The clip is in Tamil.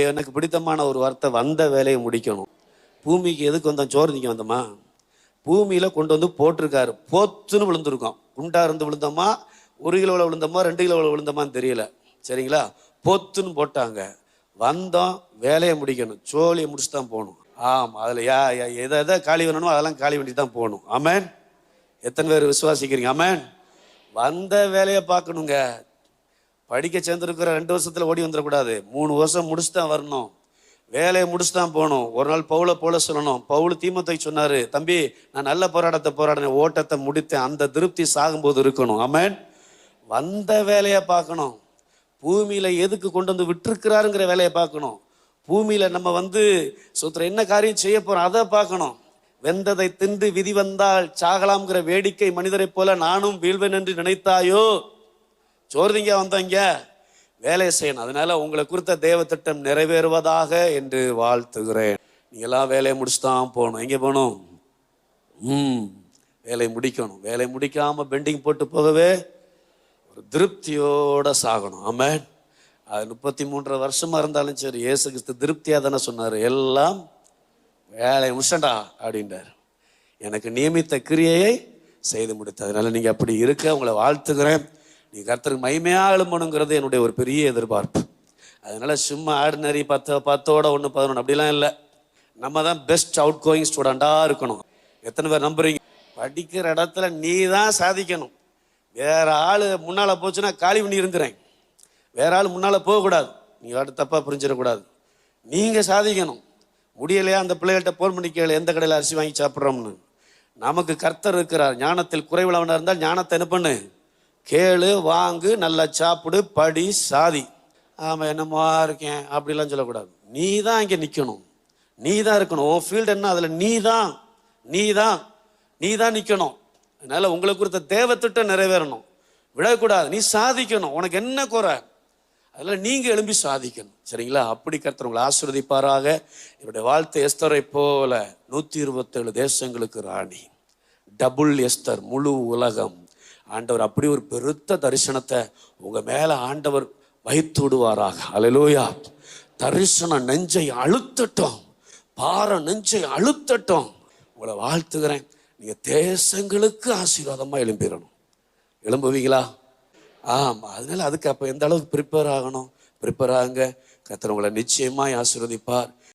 எனக்கு பிடித்தமான ஒரு வார்த்தை வந்த வேலையை முடிக்கணும். பூமிக்கு எதுக்கு வந்தோம்? சோறு திங்க வந்தோமா? பூமியில் கொண்டு வந்து போட்டிருக்காரு. போத்துன்னு விழுந்திருக்கோம். குண்டாக இருந்து விழுந்தோமா? ஒரு கிலோவில் விழுந்தோமா? ரெண்டு கிலோவில் விழுந்தோமான்னு தெரியல. சரிங்களா? போத்துன்னு போட்டாங்க. வந்தோம் வேலையை முடிக்கணும். சோழியை முடிச்சு தான் போகணும். ஆமாம் அதில் யா எதை எதை காலி பண்ணணுமோ அதெல்லாம் காலி பண்ணி தான் போகணும். ஆமேன். எத்தனை பேர் விசுவாசிக்கிறீங்க? ஆமேன். வந்த வேலையை பார்க்கணுங்க. படிக்க சேர்ந்துருக்கிற ரெண்டு வருஷத்தில் ஓடி வந்துடக்கூடாது. மூணு வருஷம் முடிச்சு தான் வரணும். வேலையை முடிச்சு தான் போகணும். ஒரு நாள் பவுல போல சொல்லணும். பவுல் தீமத்தை சொன்னாரு தம்பி நான் நல்ல போராட்டத்தை போராடினேன். ஓட்டத்தை முடித்தேன். அந்த திருப்தி சாகும்போது இருக்கணும். அமேன் வந்த வேலையை பார்க்கணும். பூமியில எதுக்கு கொண்டு வந்து விட்டுருக்கிறாருங்கிற வேலையை பார்க்கணும். பூமியில நம்ம வந்து சுத்திர என்ன காரியம் செய்ய போறோம் அதை பார்க்கணும். வெந்ததை தின்று விதி வந்தால் சாகலாம்ங்கிற வேடிக்கை மனிதரைப் போல நானும் வீழ்வேன் என்று நினைத்தாயோ? சோர்திங்க வந்தவங்க வேலையை செய்யணும். அதனால உங்களை குறித்த தேவ திட்டம் நிறைவேறுவதாக என்று வாழ்த்துகிறேன். நீங்களாம் வேலையை முடிச்சு தான் போகணும். எங்கே போகணும்? ம் வேலையை முடிக்கணும். வேலையை முடிக்காம பெண்டிங் போட்டு போகவே ஒரு திருப்தியோட சாகணும். ஆமாம் அது முப்பத்தி மூன்றரை வருஷமா இருந்தாலும் சரி ஏசு கிறிஸ்து திருப்தியாக தானே சொன்னார். எல்லாம் வேலை முடிச்சண்டா அப்படின்றார். எனக்கு நியமித்த கிரியையை செய்து முடித்த அதனால நீங்கள் அப்படி இருக்க உங்களை வாழ்த்துக்கிறேன் நீ கர்த்தருக்கு மைமையாக எழும்பணுங்கிறது என்னுடைய ஒரு பெரிய எதிர்பார்ப்பு. அதனால சும்மா ஆர்டினரி பத்து பத்தோட ஒன்று பதினொன்று அப்படிலாம் இல்லை. நம்ம தான் பெஸ்ட் அவுட் கோயிங் ஸ்டூடெண்ட்டாக இருக்கணும். எத்தனை பேர் நம்புறீங்க? படிக்கிற இடத்துல நீ தான் சாதிக்கணும். வேற ஆள் முன்னால் போச்சுன்னா காலி பண்ணி இருந்துறேன். வேற ஆள் முன்னால் போகக்கூடாது நீ வாட்டு தப்பாக புரிஞ்சிடக்கூடாது. நீங்கள் சாதிக்கணும். முடியலையா அந்த பிள்ளைகள்கிட்ட போன் பண்ணி கேளு எந்த கடையில் அரிசி வாங்கி சாப்பிட்றோம்னு. நமக்கு கர்த்தர் இருக்கிறார். ஞானத்தில் குறைவுள்ளவனாக இருந்தால் ஞானத்தை என்ன பண்ணு? கேளு வாங்கு நல்லா சாப்பிடு படி சாதி. ஆமாம் என்னமா இருக்கேன்? அப்படிலாம் சொல்லக்கூடாது. நீ தான் இங்கே நிற்கணும் நீ தான் இருக்கணும். உன் ஃபீல்டு என்ன? அதில் நீ தான் நீ தான் நீ தான் நிற்கணும் அதனால் உங்களை குறித்த தேவத்திட்டம் நிறைவேறணும். விடக்கூடாது. நீ சாதிக்கணும். உனக்கு என்ன குறை? அதெல்லாம் நீங்கள் எழும்பி சாதிக்கணும். சரிங்களா? அப்படி கருத்துறவங்களை உங்களை இவருடைய என்னுடைய வாழ்த்து எஸ்தரை போல நூற்றி இருபத்தேழு தேசங்களுக்கு ராணி. டபுள் எஸ்தர் முழு உலகம். ஆண்டவர் அப்படி ஒரு பெருத்த தரிசனத்தை உங்க மேல ஆண்டவர் வைத்து விடுவாராக. அலலோயா தரிசனம் நெஞ்சை அழுத்தட்டும். பாறை நெஞ்சை அழுத்தட்டும். உங்களை வாழ்த்துகிறேன். நீங்க தேசங்களுக்கு ஆசீர்வாதமா எழும்பிடணும். எழும்புவீங்களா? ஆமாம் அதனால அதுக்கு அப்போ எந்த அளவுக்கு ப்ரிப்பேர் ஆகணும்? ப்ரிப்பேர் ஆகுங்க. கர்த்தர் உங்களை நிச்சயமாய் ஆசீர்வதிப்பார்.